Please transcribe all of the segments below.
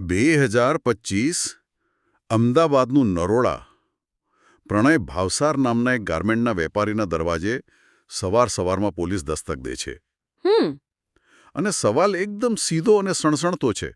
બે હજાર પચીસ અમદાવાદનું નરોડા પ્રણય ભાવસાર નામના એક ગાર્મેન્ટના વેપારીના દરવાજે સવાર સવારમાં પોલીસ દસ્તક દે છે. હમ. અને સવાલ એકદમ સીધો અને સણસણતો છે.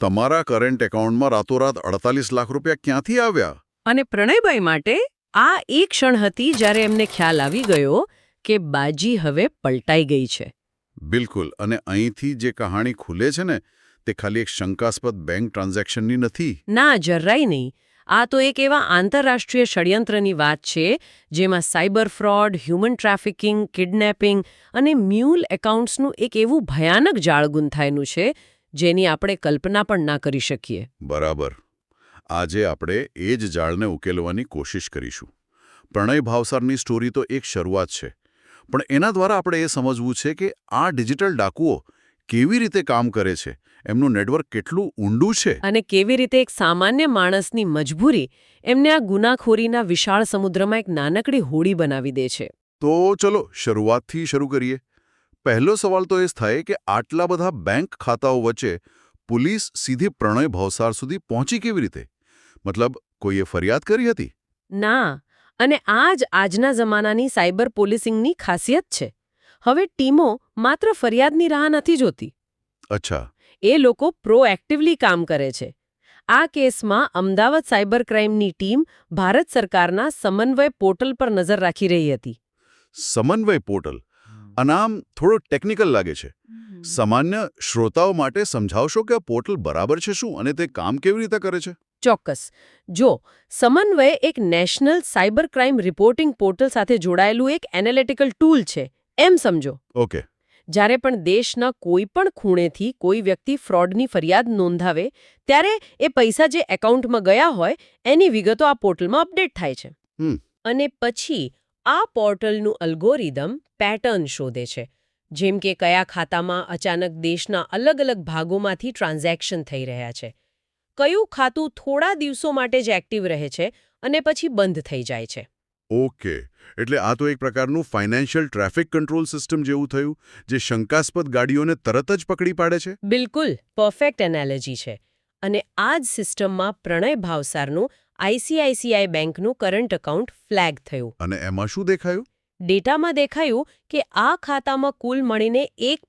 તમારા કરંટ એકાઉન્ટમાં રાતોરાત અડતાલીસ લાખ રૂપિયા ક્યાંથી આવ્યા? અને પ્રણયભાઈ માટે આ એ ક્ષણ હતી જ્યારે એમને ખ્યાલ આવી ગયો કે બાજી હવે પલટાઈ ગઈ છે. બિલકુલ. અને અહીંથી જે કહાણી ખુલે છે ને તે ખાલી એક શંકાસ્પદ બેંક ટ્રાન્ઝેક્શનની નથી. ના જરાય નહીં. આ તો એક એવા આંતરરાષ્ટ્રીય ષડયંત્રની વાત છે જેમાં cyber fraud human trafficking kidnapping અને મ્યુલ એકાઉન્ટ્સનું એક એવું ભયાનક જાળ ગૂંથાયેલું છે જેની આપણે કલ્પના પણ ના કરી શકીએ. બરાબર. આજે આપણે એ જ જાળને ઉકેલવાની કોશિશ કરીશું. પ્રણય ભાવસારની સ્ટોરી તો એક શરૂઆત છે. પણ એના દ્વારા આપણે એ સમજવું છે કે આ ડિજિટલ ડાકુઓ કેવી રીતે કામ કરે છે? એમનું નેટવર્ક કેટલું ઊંડું છે? અને કેવી રીતે એક સામાન્ય માણસની મજબૂરી એમને આ ગુનાખોરીના વિશાળ સમુદ્રમાં એક નાનકડી હોડી બનાવી દે છે? તો ચલો શરૂઆતથી શરૂ કરીએ. પહેલો સવાલ તો એ થાય કે આટલા બધા બેંક ખાતાઓ વચ્ચે પોલીસ સીધી પ્રણય ભવસાર સુધી પહોંચી કેવી રીતે? મતલબ કોઈએ ફરિયાદ કરી હતી? ના અને આ જ આજના જમાનાની સાયબર પોલીસિંગની ખાસિયત છે. હવે ટીમો માત્ર ફરિયાદની રાહ નથી જોતી. અચ્છા. એ લોકો પ્રોએક્ટિવલી કામ કરે છે. આ કેસમાં અમદાવાદ સાયબર ક્રાઇમની ટીમ ભારત સરકારના સમન્વય પોર્ટલ પર નજર રાખી રહી હતી. સમન્વય પોર્ટલ? આ નામ થોડો ટેકનિકલ લાગે છે. સામાન્ય શ્રોતાઓ માટે સમજાવશો કે આ પોર્ટલ બરાબર છે શું અને તે કામ કેવી રીતે કરે છે? ચોક્કસ. જો સમન્વય એક national cyber crime reporting portal સાથે જોડાયેલું એક એનાલિટિકલ ટૂલ છે. એમ સમજો. ઓકે. જ્યારે પણ દેશના કોઈ પણ ખૂણેથી કોઈ વ્યક્તિ ફ્રોડની ફરિયાદ નોંધાવે ત્યારે એ પૈસા જે એકાઉન્ટમાં ગયા હોય એની વિગતો આ પોર્ટલમાં અપડેટ થાય છે. અને પછી આ પોર્ટલનું અલ્ગોરિધમ પેટર્ન શોધે છે. જેમ કે કયા ખાતામાં અચાનક દેશના અલગ અલગ ભાગોમાંથી ટ્રાન્ઝેક્શન થઈ રહ્યા છે. કયું ખાતું થોડા દિવસો માટે જ એક્ટિવ રહે છે અને પછી બંધ થઈ જાય છે. ઓકે. એટલે આ તો એક પ્રકારનું ફાઇનાન્શિયલ ટ્રાફિક કંટ્રોલ સિસ્ટમ જેવું થયું જે શંકાસ્પદ ગાડીઓને તરત જ પકડી પાડે છે? બિલકુલ. પરફેક્ટ એનાલોજી છે. અને આ જ સિસ્ટમમાં પ્રણય ભાવસારનું આઈસીઆઈસીઆઈ બેંકનું કરંટ એકાઉન્ટ ફ્લેગ થયું. અને એમાં શું દેખાયું? ડેટામાં દેખાયું કે આ ખાતામાં કુલ મળીને એક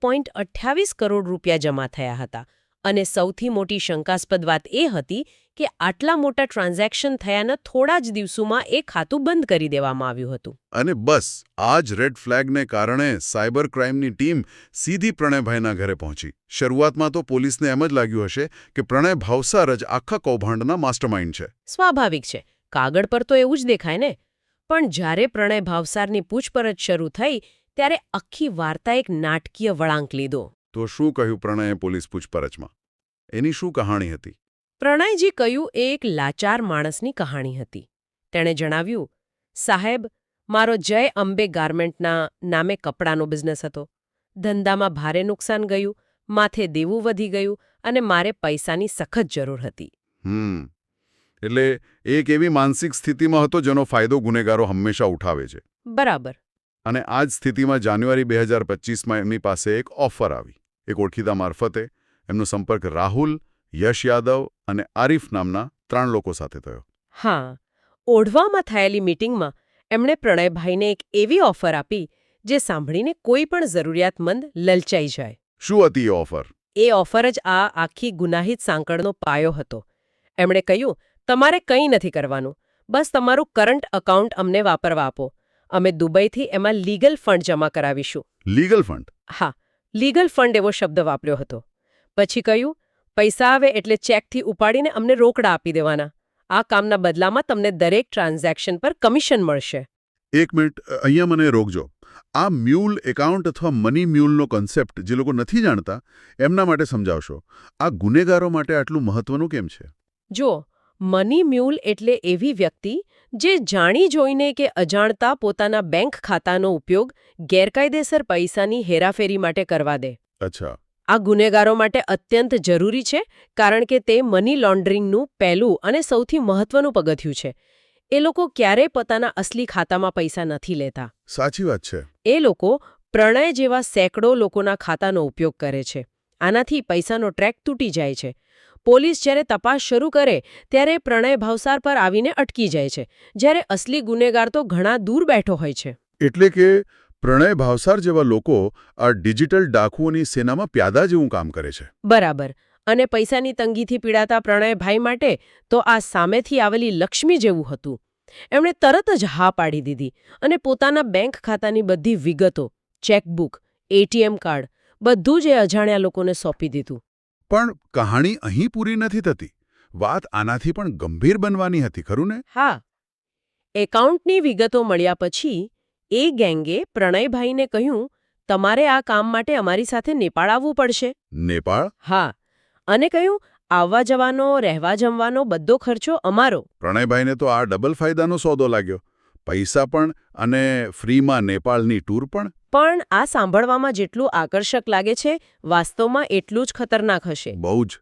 કરોડ રૂપિયા જમા થયા હતા. અને સૌથી મોટી શંકાસ્પદ વાત એ હતી કે આટલા મોટા ટ્રાન્ઝેક્શન થયાના થોડા જ દિવસોમાં એ ખાતું બંધ કરી દેવામાં આવ્યું હતું. અને બસ આ જ રેડ ફ્લેગને કારણે સાયબર ક્રાઇમની ટીમ સીધી પ્રણયભાઈના ઘરે પહોંચી. શરૂઆતમાં તો પોલીસને એમ જ લાગ્યું હશે કે પ્રણય ભાવસાર જ આખા કૌભાંડના માસ્ટરમાઇન્ડ છે. સ્વાભાવિક છે. કાગળ પર તો એવું જ દેખાય ને? પણ જ્યારે પ્રણય ભાવસારની પૂછપરછ શરૂ થઈ ત્યારે આખી વાર્તા એક નાટકીય વળાંક લીધો. તો શું કહ્યું પ્રણયે પોલીસ પૂછપરછમાં? એની શું કહાણી હતી? પ્રણયજી કહ્યું એ એક લાચાર માણસની કહાણી હતી. તેણે જણાવ્યું સાહેબ મારો જય અંબે ગાર્મેન્ટના નામે કપડાનો બિઝનેસ હતો. ધંધામાં ભારે નુકસાન ગયું માથે દેવું વધી ગયું અને મારે પૈસાની સખત જરૂર હતી. હમ. એટલે એક એવી માનસિક સ્થિતિમાં હતો જેનો ફાયદો ગુનેગારો હંમેશા ઉઠાવે છે. બરાબર. અને આ જ સ્થિતિમાં જાન્યુઆરી બે હજાર પચીસમાં એમની પાસે એક ઓફર આવી. એક ઓળખીતા મારફતે એમનો સંપર્ક રાહુલ યશ યાદવ અને આરિફ નામના ત્રણ લોકો સાથે થયો. હા ઓઢવામાં થયેલી મીટિંગમાં એમણે પ્રણયભાઈને એક એવી ઓફર આપી જે સાંભળીને કોઈ પણ જરૂરિયાતમંદ લલચાઈ જાય. શું હતી એ ઓફર? એ ઓફર જ આ આખી ગુનાહિત સાંકળનો પાયો હતો. એમણે કહ્યું તમારે કંઈ નથી કરવાનું. બસ તમારું કરંટ અકાઉન્ટ અમને વાપરવા આપો. અમે દુબઈથી એમાં લીગલ ફંડ જમા કરાવીશું. Legal fund? હા લીગલ ફંડ એવો શબ્દ વાપર્યો હતો. પછી કહ્યું પૈસા આવે એટલે ચેકથી ઉપાડીને અમને રોકડા આપી દેવાના. આ કામના બદલામાં તમને દરેક ટ્રાન્ઝેક્શન પર કમિશન મળશે. એક મિનિટ અહીંયા મને રોકજો. આ મ્યુલ એકાઉન્ટ અથવા મની મ્યુલનો કોન્સેપ્ટ જે લોકો નથી જાણતા એમના માટે સમજાવશો. આ ગુનેગારો માટે આટલું મહત્વનું કેમ છે? જો મની મ્યુલ એટલે એવી વ્યક્તિ જે જાણી જોઈને કે અજાણતા પોતાના બેંક ખાતાનો ઉપયોગ ગેરકાયદેસર પૈસાની હેરાફેરી માટે કરવા દે. અચ્છા. આ ગુનેગારો માટે અત્યંત જરૂરી છે કારણ કે તે મની લોન્ડરિંગનું પહેલું અને સૌથી મહત્વનું પગથિયું છે. એ લોકો ક્યારેય પોતાના અસલી ખાતામાં પૈસા નથી લેતા. સાચી વાત છે. એ લોકો પ્રણય જેવા સેંકડો લોકોના ખાતાનો ઉપયોગ કરે છે. આનાથી પૈસાનો ટ્રેક તૂટી જાય છે. પોલીસ જ્યારે તપાસ શરૂ કરે ત્યારે પ્રણય ભાવસાર પર આવીને અટકી જાય છે જ્યારે અસલી ગુનેગાર તો ઘણા દૂર બેઠો હોય છે. એટલે કે પ્રણય ભાવસાર જેવા લોકો આ ડિજિટલ ડાકુઓની સેનામાં પ્યાદા જેવું કામ કરે છે. બરાબર. અને પૈસાની તંગીથી પીડાતા પ્રણયભાઈ માટે તો આ સામેથી આવેલી લક્ષ્મી જેવું હતું. એમણે તરત જ હા પાડી દીધી અને પોતાના બેંક ખાતાની બધી વિગતો ચેકબુક એટીએમ કાર્ડ બધું જ એ અજાણ્યા લોકોને સોંપી દીધું. પણ કહાણી અહીં પૂરી નથી થતી. વાત આનાથી પણ ગંભીર બનવાની હતી ખરું ને? હા. એકાઉન્ટની વિગતો મળ્યા પછી એ ગેંગે પ્રણયભાઈને કહ્યું તમારે આ કામ માટે અમારી સાથે નેપાળ આવવું પડશે. નેપાળ? હા. અને કહ્યું આવવા જવાનો રહેવા જમવાનો બધો ખર્ચો અમારો. પ્રણયભાઈને તો આ ડબલ ફાયદાનો સોદો લાગ્યો. પૈસા પણ અને ફ્રીમાં નેપાળની ટૂર પણ? પણ આ સાંભળવામાં જેટલું આકર્ષક લાગે છે વાસ્તવમાં એટલું જ ખતરનાક હશે. બહુ જ.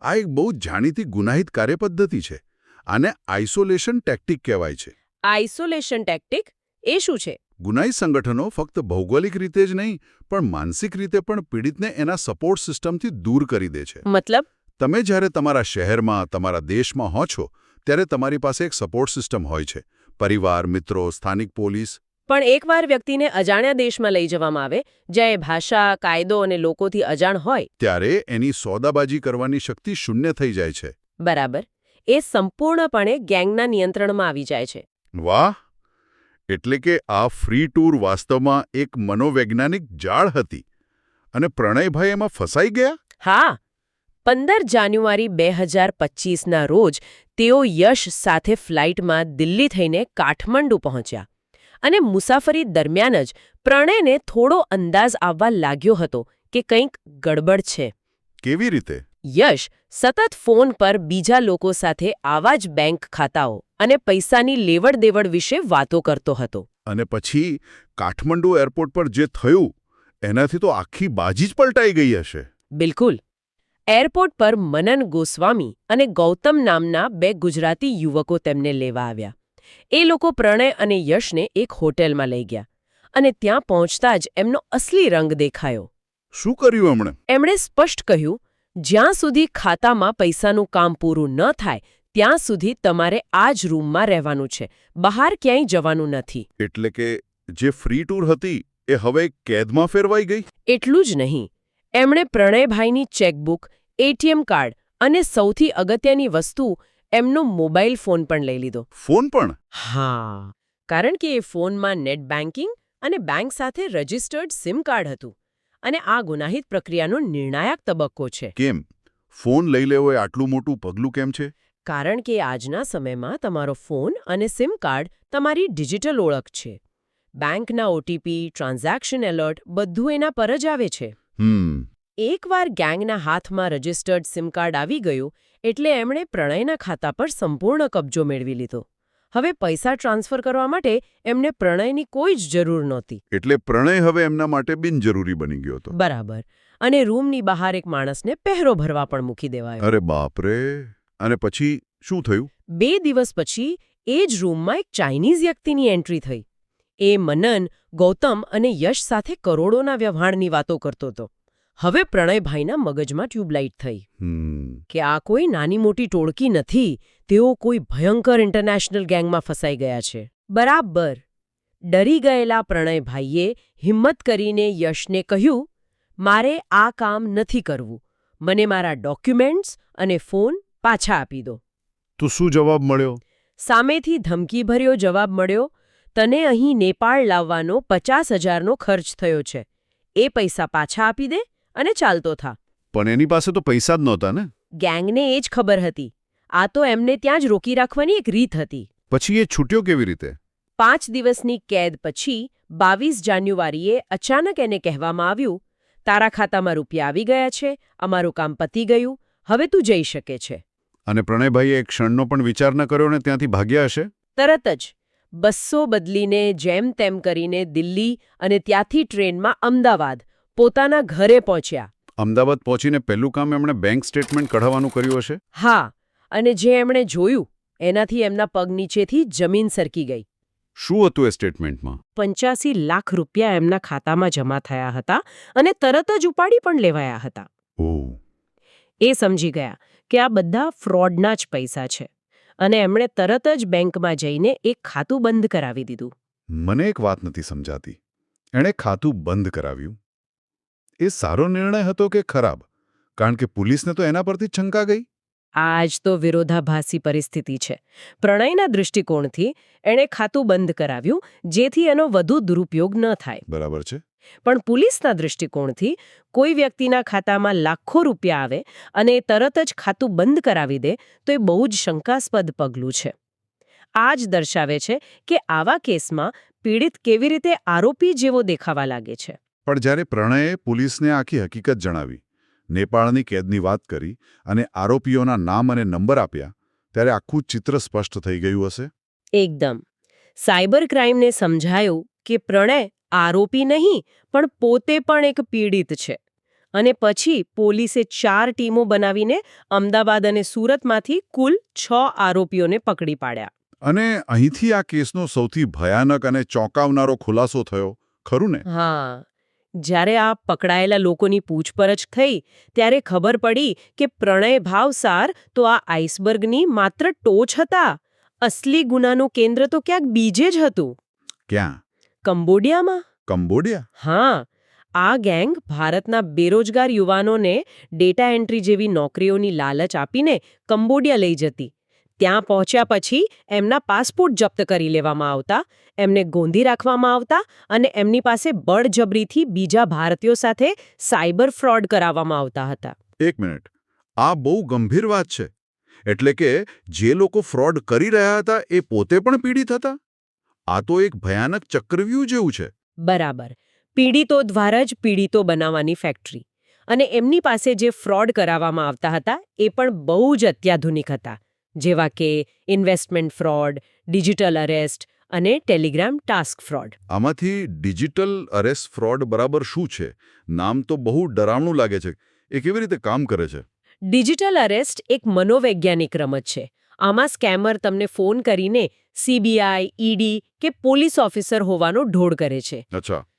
આ એક બહુ જ જાણીતી ગુનાહિત કાર્યપદ્ધતિ છે. આને આઇસોલેશન ટેક્ટિક કહેવાય છે. આઇસોલેશન ટેક્ટિક? એ શું છે? ગુનાહિત સંગઠનો ફક્ત ભૌગોલિક રીતે જ નહીં પણ માનસિક રીતે પણ પીડિતને એના સપોર્ટ સિસ્ટમથી દૂર કરી દે છે. મતલબ? તમે જ્યારે તમારા શહેરમાં તમારા દેશમાં હો છો ત્યારે તમારી પાસે એક સપોર્ટ સિસ્ટમ હોય છે. પરિવાર મિત્રો સ્થાનિક પોલીસ. પણ એકવાર વ્યક્તિને અજાણ્યા દેશમાં લઈ જવામાં આવે જ્યાં એ ભાષા કાયદો અને લોકોથી અજાણ હોય ત્યારે એની સોદાબાજી કરવાની શક્તિ શૂન્ય થઈ જાય છે. બરાબર. એ સંપૂર્ણપણે ગેંગના નિયંત્રણમાં આવી જાય છે. વાહ! એટલે કે આ ફ્રી ટૂર વાસ્તવમાં એક મનોવૈજ્ઞાનિક જાળ હતી. અને પ્રણયભાઈ એમાં ફસાઈ ગયા? હા. પંદર જાન્યુઆરી બે હજાર પચીસના રોજ તેઓ યશ સાથે ફ્લાઇટમાં દિલ્હી થઈને કાઠમંડુ પહોંચ્યા. અને મુસાફરી દરમિયાન જ પ્રણયને થોડો અંદાજ આવવા લાગ્યો હતો કે કંઈક ગડબડ છે. કેવી રીતે? યશ સતત ફોન પર બીજા લોકો સાથે આવા જ બેંક ખાતાઓ અને પૈસાની લેવડ દેવડ વિશે વાતો કરતો હતો. અને પછી કાઠમંડુ એરપોર્ટ પર જે થયું એનાથી તો આખી બાજી જ પલટાઈ ગઈ હશે. બિલકુલ. એરપોર્ટ પર મનન ગોસ્વામી અને ગૌતમ નામના બે ગુજરાતી યુવકો તેમને લેવા આવ્યા. એ લોકો પ્રણય અને યશને એક હોટેલમાં લઈ ગયા અને ત્યાં પહોંચતા જ એમનો અસલી રંગ દેખાયો. શું કર્યું એમણે? એમણે સ્પષ્ટ કહ્યું જ્યાં સુધી ખાતામાં પૈસાનું કામ પૂરું ન થાય ત્યાં સુધી તમારે આ જ રૂમમાં રહેવાનું છે. બહાર ક્યાંય જવાનું નથી. એટલે કે જે ફ્રી ટૂર હતી એ હવે કેદમાં ફેરવાઈ ગઈ? એટલું જ નહીં. એમણે પ્રણયભાઈની ચેકબુક એટીએમ કાર્ડ અને સૌથી અગત્યની વસ્તુ એમનો મોબાઈલ ફોન પણ લઈ લીધો. ફોન પણ? હા. કારણ કે એ ફોનમાં નેટ બેન્કિંગ અને બેંક સાથે રજિસ્ટર્ડ સિમ કાર્ડ હતું. અને આ ગુનાહિત પ્રક્રિયાનો નિર્ણાયક તબક્કો છે. કેમ? ફોન લઈ લેવો એ આટલું મોટું પગલું કેમ છે? કારણ કે આજના સમયમાં તમારો ફોન અને સિમ કાર્ડ તમારી ડિજિટલ ઓળખ છે. બેંકના ઓટીપી ટ્રાન્ઝેક્શન એલર્ટ બધું એના પર જ આવે છે. હમ. એકવાર ગેંગના હાથમાં રજિસ્ટર્ડ સિમ કાર્ડ આવી ગયું એટલે એમણે પ્રણયના ખાતા પર સંપૂર્ણ કબજો મેળવી લીધો. હવે પૈસા ટ્રાન્સફર કરવા માટે એમને પ્રણયની કોઈ જ જરૂર નહોતી. એટલે પ્રણય હવે એમના માટે બિનજરૂરી બની ગયો હતો. બરાબર. અને રૂમની બહાર એક માણસને પહેરો ભરવા પણ મૂકી દેવાયો. અરે બાપરે! અને પછી શું થયું? બે દિવસ પછી એ જ રૂમમાં એક ચાઇનીઝ વ્યક્તિની એન્ટ્રી થઈ. એ મનન ગૌતમ અને યશ સાથે કરોડોના વ્યવહારની વાતો કરતો હતો. હવે પ્રણયભાઈના મગજમાં ટ્યુબલાઇટ થઈ. કે આ કોઈ નાની મોટી ટોળકી નથી તેઓ કોઈ ભયંકર ઇન્ટરનેશનલ ગેંગમાં ફસાઈ ગયા છે. બરાબર. ડરી ગયેલા પ્રણયભાઈએ હિંમત કરીને યશને કહ્યું મારે આ કામ નથી કરવું. મને મારા ડોક્યુમેન્ટ્સ અને ફોન પાછા આપી દો. તો શું જવાબ મળ્યો? સામેથી ધમકીભર્યો જવાબ મળ્યો તને અહીં નેપાળ લાવવાનો પચાસ હજારનો ખર્ચ થયો છે. એ પૈસા પાછા આપી દે અને ચાલતો થા. પણ એની પાસે તો પૈસા જ નહોતા ને? ગેંગને એ જ ખબર હતી. આ તો એમને ત્યાં જ રોકી રાખવાની એક રીત હતી. પછી એ છૂટ્યો કેવી રીતે? પાંચ દિવસની કેદ પછી બાવીસ જાન્યુઆરીએ અચાનક એને કહેવામાં આવ્યું તારા ખાતામાં રૂપિયા આવી ગયા છે અમારું કામ પતી ગયું હવે તું જઈ શકે છે. અને પ્રણયભાઈએ એક ક્ષણનો પણ વિચાર ન કર્યો ને ત્યાંથી ભાગ્યા હશે? તરત જ. બસો બદલીને જેમ તેમ કરીને દિલ્હી અને ત્યાંથી ટ્રેનમાં અમદાવાદ પોતાના ઘરે પહોંચ્યા. અમદાવાદ પહોંચીને પહેલું કામ એમણે બેંક સ્ટેટમેન્ટ કઢાવવાનું કર્યું હશે? હા અને જે એમણે જોયું એનાથી એમના પગ નીચેથી જમીન સરકી ગઈ. શું હતું એ સ્ટેટમેન્ટમાં? પંચ્યાસી લાખ રૂપિયા એમના ખાતામાં જમા થયા હતા અને તરત જ ઉપાડી પણ લેવાયા હતા. એ સમજી ગયા. કે આ બધા ફ્રોડના જ પૈસા છે. અને એમણે તરત જ બેંકમાં જઈને એક ખાતું બંધ કરાવી દીધું. મને એક વાત નથી સમજાતી. એણે ખાતું બંધ કરાવ્યું? એ સારો નિર્ણય હતો કે ખરાબ? કારણ કે પોલીસને તો એના પરથી શંકા ગઈ? આ જ તો વિરોધાભાસી પરિસ્થિતિ છે. પ્રણયના દૃષ્ટિકોણથી એણે ખાતું બંધ કરાવ્યું જેથી એનો વધુ દુરુપયોગ ન થાય. બરાબર છે. પણ પોલીસના દૃષ્ટિકોણથી કોઈ વ્યક્તિના ખાતામાં લાખો રૂપિયા આવે અને તરત જ ખાતું બંધ કરાવી દે તો એ બહુ જ શંકાસ્પદ પગલું છે. આ જ દર્શાવે છે કે આવા કેસમાં પીડિત કેવી રીતે આરોપી જેવો દેખાવા લાગે છે. પણ જ્યારે પ્રણયે પોલીસને આખી હકીકત જણાવી નેપાળની કેદની વાત કરી અને આરોપીઓના નામ અને નંબર આપ્યા ત્યારે આખું ચિત્ર સ્પષ્ટ થઈ ગયું હશે? એકદમ. સાયબર ક્રાઇમને સમજાયું કે પ્રણય આરોપી નહીં પણ પોતે પણ એક પીડિત છે. અને પછી પોલીસે ચાર ટીમો બનાવીને અમદાવાદ અને સુરતમાંથી કુલ છ આરોપીઓને પકડી પાડ્યા. અને અહીંથી આ કેસનો સૌથી ભયાનક અને ચોંકાવનારો ખુલાસો થયો ખરું ને? હા. જ્યારે આ પકડાયેલા લોકોની પૂછપરછ થઈ ત્યારે ખબર પડી કે પ્રણય ભાવસાર તો આ આઈસબર્ગની માત્ર ટોચ હતા. અસલી ગુનાનું કેન્દ્ર તો ક્યાંક બીજે જ હતું. ક્યાં? કંબોડિયામાં? કંબોડિયા? હા. આ ગેંગ ભારતના બેરોજગાર યુવાનોને ડેટા એન્ટ્રી જેવી નોકરીઓની લાલચ આપીને કંબોડિયા લઈ જતી. ત્યાં પહોંચ્યા પછી એમના પાસપોર્ટ જપ્ત કરી લેવામાં આવતા એમને ગોંધી રાખવામાં આવતા અને એમની પાસે બળજબરીથી બીજા ભારતીયો સાથે સાયબર ફ્રોડ કરાવવામાં આવતા હતા. એક મિનિટ. આ બહુ ગંભીર વાત છે. એટલે કે જે લોકો ફ્રોડ કરી રહ્યા હતા એ પોતે પણ પીડિત હતા? આ તો એક ભયાનક ચક્રવ્યૂહ જેવું છે. બરાબર. પીડિતો દ્વારા જ પીડિતો બનાવવાની ફેક્ટરી. અને એમની પાસે જે ફ્રોડ કરાવવામાં આવતા હતા એ પણ બહુ જ અત્યાધુનિક હતા. જેવા કે ઇન્વેસ્ટમેન્ટ ફ્રોડ ડિજિટલ અરેસ્ટ અને ટેલિગ્રામ ટાસ્ક ફ્રોડ. આમાંથી ડિજિટલ અરેસ્ટ ફ્રોડ બરાબર શું છે? નામ તો બહુ ડરાવણું લાગે છે. એ કેવી રીતે કામ કરે છે? ડિજિટલ અરેસ્ટ એક મનોવૈજ્ઞાનિક રમત છે. આમાં સ્કેમર તમને ફોન કરીને સીબીઆઈ ઈડી કે પોલીસ ઓફિસર હોવાનો ઢોળ કરે છે.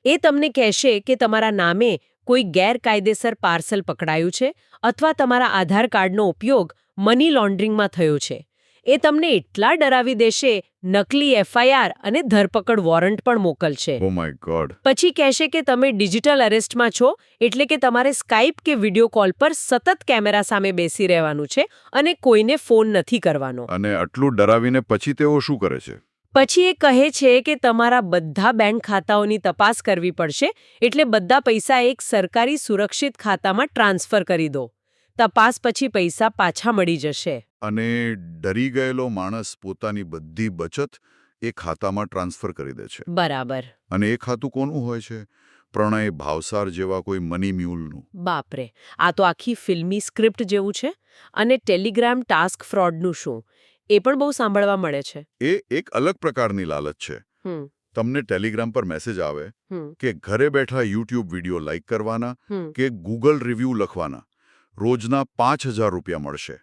એ તમને કહેશે કે તમારા નામે કોઈ ગેરકાયદેસર પાર્સલ પકડાયું છે અથવા તમારા આધાર કાર્ડનો ઉપયોગ મની લોન્ડરિંગમાં થયો છે. એ તમને એટલા ડરાવી દેશે નકલી એફઆઈઆર અને ધરપકડ વોરંટ પણ મોકલશે. ઓ માય ગોડ પછી કહેશે કે તમે ડિજિટલ અરેસ્ટમાં છો એટલે કે તમારે સ્કાઇપ કે વિડિયો કોલ પર સતત કેમેરા સામે બેસી રહેવાનું છે અને કોઈને ફોન નથી કરવાનો. અને આટલું ડરાવીને પછી તેઓ શું કરે છે? પછી એ કહે છે કે તમારા બધા બેંક ખાતાઓની તપાસ કરવી પડશે એટલે બધા પૈસા એક સરકારી સુરક્ષિત ખાતામાં ટ્રાન્સફર કરી દો. તપાસ પછી પૈસા પાછા મળી જશે. અને ડરી ગયેલો માણસ પોતાની બધી બચત એ ખાતામાં ટ્રાન્સફર કરી દે છે. બરાબર. અને એ ખાતું કોનું હોય છે? પ્રણય ભાવસાર જેવા કોઈ મની મ્યુલનું. બાપરે આ તો આખી ફિલ્મી સ્ક્રિપ્ટ જેવું છે? અને ટેલિગ્રામ ટાસ્ક ફ્રોડનું શું? એ પણ બહુ સાંભળવા મળે છે. એ એક અલગ પ્રકારની લાલચ છે. તમને ટેલિગ્રામ પર મેસેજ આવે કે ઘરે બેઠા યુટ્યુબ વીડિયો લાઇક કરવાના કે ગૂગલ રિવ્યૂ લખવાના. રોજના પાંચ રૂપિયા મળશે.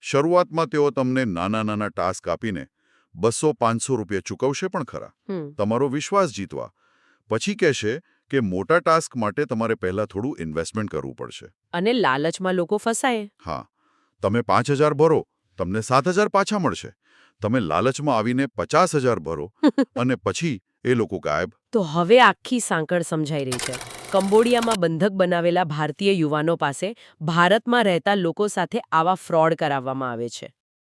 શરૂઆતમાં તેઓ તમને નાના નાના ટાસ્ક આપીને બસો પાંચસો રૂપિયા ચૂકવશે પણ ખરા. તમારો વિશ્વાસ જીતવા. પછી કહેશે કે મોટા ટાસ્ક માટે તમારે પહેલા થોડું ઇન્વેસ્ટમેન્ટ કરવું પડશે. અને લાલચમાં લોકો ફસાય. હા. તમે પાંચ હજાર ભરો તમને સાત હજાર પાછા મળશે. તમે લાલચમાં આવીને પચાસ હજાર ભરો અને પછી એ લોકો ગાયબ. તો હવે આખી સાંકળ સમજાઈ રહી છે. કંબોડિયામાં બંધક બનાવેલા ભારતીય યુવાનો પાસે ભારતમાં રહેતા લોકો સાથે આવા ફ્રોડ કરાવવામાં આવે છે.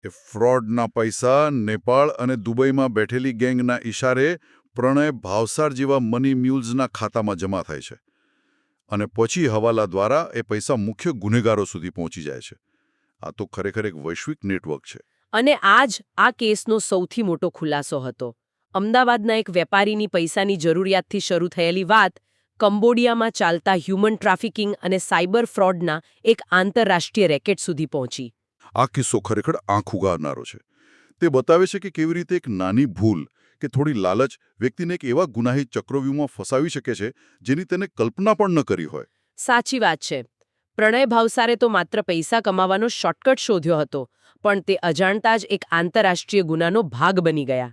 એ ફ્રોડના પૈસા નેપાળ અને દુબઈમાં બેઠેલી ગેંગના ઇશારે પ્રણય ભાવસાર જેવા મની મ્યુલ્સના ખાતામાં જમા થાય છે અને પછી હવાલા દ્વારા એ પૈસા મુખ્ય ગુનેગારો સુધી પહોંચી જાય છે. આ તો ખરેખર એક વૈશ્વિક નેટવર્ક છે. અને આ જ આ કેસનો સૌથી મોટો ખુલાસો હતો. અમદાવાદના એક વેપારીની પૈસાની જરૂરિયાતથી શરૂ થયેલી વાત કંબોડિયામાં ચાલતા હ્યુમન ટ્રાફિકિંગ અને સાયબર ફ્રોડના એક આંતરરાષ્ટ્રીય રેકેટ સુધી પહોંચી. આ કિસ્સો ખરેખર આંખ ઉગાડનારો છે. તે બતાવે છે કે કેવી રીતે એક નાની ભૂલ કે થોડી લાલચ વ્યક્તિને એક એવા ગુનાહિત ચક્રવ્યૂહમાં ફસાવી શકે છે જેની તેને કલ્પના પણ ન કરી હોય. સાચી વાત છે. પ્રણય ભાવસારે તો માત્ર પૈસા કમાવાનો શોર્ટકટ શોધ્યો હતો પણ તે અજાણતા જ એક આંતરરાષ્ટ્રીય ગુનાનો ભાગ બની ગયા.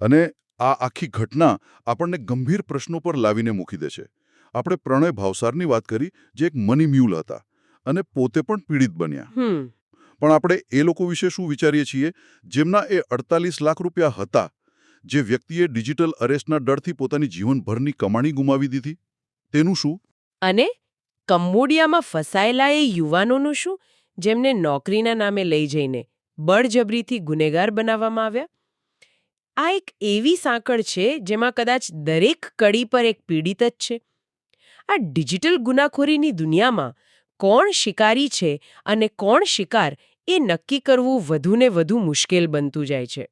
અને આ આખી ઘટના આપણને ગંભીર પ્રશ્નો પર લાવીને મૂકી દે છે. આપણે પ્રણય ભાવસારની વાત કરી જે એક મની મ્યુલ હતા અને પોતે પણ પીડિત બન્યા. પણ આપણે એ લોકો વિશે શું વિચારીએ છીએ? જેમના એ અડતાલીસ લાખ રૂપિયા હતા જે વ્યક્તિએ ડિજિટલ અરેસ્ટના ડરથી પોતાની જીવનભરની કમાણી ગુમાવી દીધી. તેનું શું? અને કંબોડિયામાં ફસાયેલા એ યુવાનોનું શું? જેમને નોકરીના નામે લઈ જઈને બળજબરીથી ગુનેગાર બનાવવામાં આવ્યા? આ એક એવી સાંકળ છે જેમાં કદાચ દરેક કડી પર એક પીડિત જ છે. આ ડિજિટલ ગુનાખોરીની દુનિયામાં કોણ શિકારી છે અને કોણ શિકાર એ નક્કી કરવું વધુને વધુ મુશ્કેલ બનતું જાય છે.